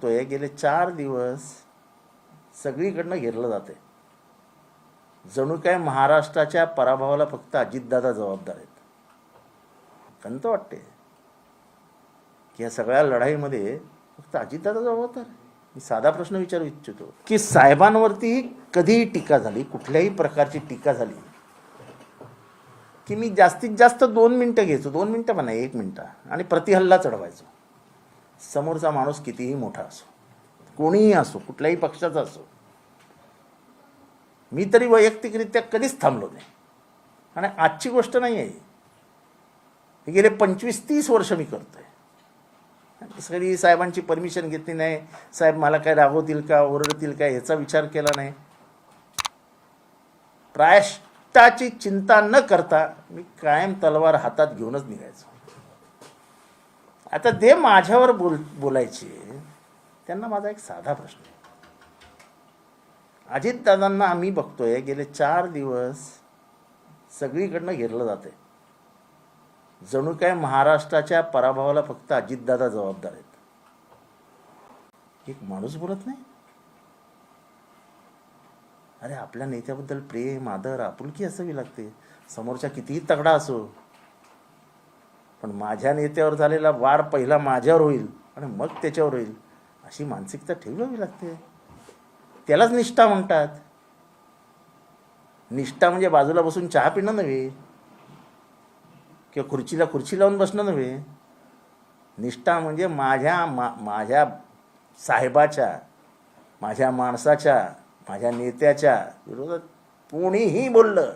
बघतोय गेले चार दिवस सगळीकडनं घेरलं जाते जणू काय महाराष्ट्राच्या पराभवाला फक्त अजितदादा जबाबदार आहेत. खंत वाटते की या सगळ्या लढाईमध्ये फक्त अजितदादा जबाबदार आहे. मी साधा प्रश्न विचारू इच्छितो की साहेबांवरती कधीही टीका झाली कुठल्याही प्रकारची टीका झाली की मी जास्तीत जास्त दोन मिनटं घ्यायचो दोन मिनटं म्हणा एक मिनटं आणि प्रतिहल्ला चढवायचो. समोरचा माणूस कितीही मोठा असो कोणीही असो कुठल्याही पक्षाचा असो मी तरी वैयक्तिकरित्या कधीच थांबलो नाही. आणि आजची गोष्ट नाही आहे हे गेले पंचवीस तीस वर्ष मी करतोय. कधी साहेबांची परमिशन घेतली नाही. साहेब मला काय रागवतील का ओरडतील का ह्याचा विचार केला नाही. प्रायश्टाची चिंता न करता मी कायम तलवार हातात घेऊनच निघायचो. आता ते माझ्यावर बोल बोलायचे. त्यांना माझा एक साधा प्रश्न आहे. अजितदादांना आम्ही बघतोय गेले चार दिवस सगळीकडनं घेरलं जाते जणू काय महाराष्ट्राच्या पराभवाला फक्त अजितदादा जबाबदार आहेत. एक माणूस बोलत नाही? अरे आपल्या नेत्याबद्दल प्रेम आदर आपुलकी असावी लागते. समोरच्या कितीही तगडा असो पण माझ्या नेत्यावर झालेला वार पहिला माझ्यावर होईल आणि मग त्याच्यावर होईल अशी मानसिकता ठेवावी लागते. त्यालाच निष्ठा म्हणतात. निष्ठा म्हणजे बाजूला बसून चहा पिणं नव्हे किंवा खुर्चीला खुर्ची लावून बसणं नव्हे. निष्ठा म्हणजे माझ्या मा माझ्या साहेबाच्या माझ्या माणसाच्या माझ्या नेत्याच्या विरोधात कोणीही बोललं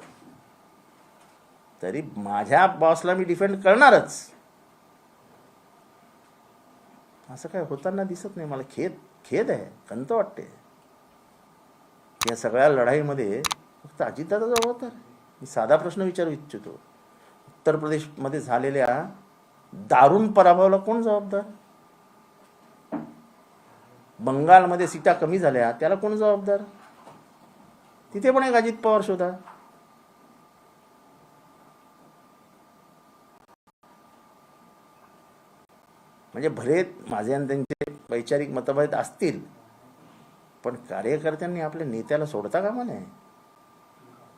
तरी माझ्या बॉसला मी डिफेंड करणारच. असं काय होताना दिसत नाही. मला खेद खेद आहे. खंत वाटते. या सगळ्या लढाईमध्ये फक्त अजितदादा जबाबदार मी साधा प्रश्न विचारू इच्छितो. उत्तर प्रदेशमध्ये झालेल्या दारुण पराभवाला कोण जबाबदार? बंगालमध्ये सीटा कमी झाल्या त्याला कोण जबाबदार? तिथे पण एक अजित पवार शोधा. म्हणजे भले माझे आणि त्यांचे वैचारिक मतभेद असतील पण कार्यकर्त्यांनी आपल्या नेत्याला सोडता का म्हणे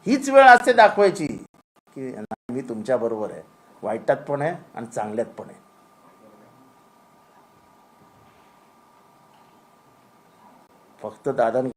हीच वेळ असते दाखवायची की नाही, मी तुमच्या बरोबर आहे. वाईटात पण आहे आणि चांगल्यात पण आहे. फक्त दादा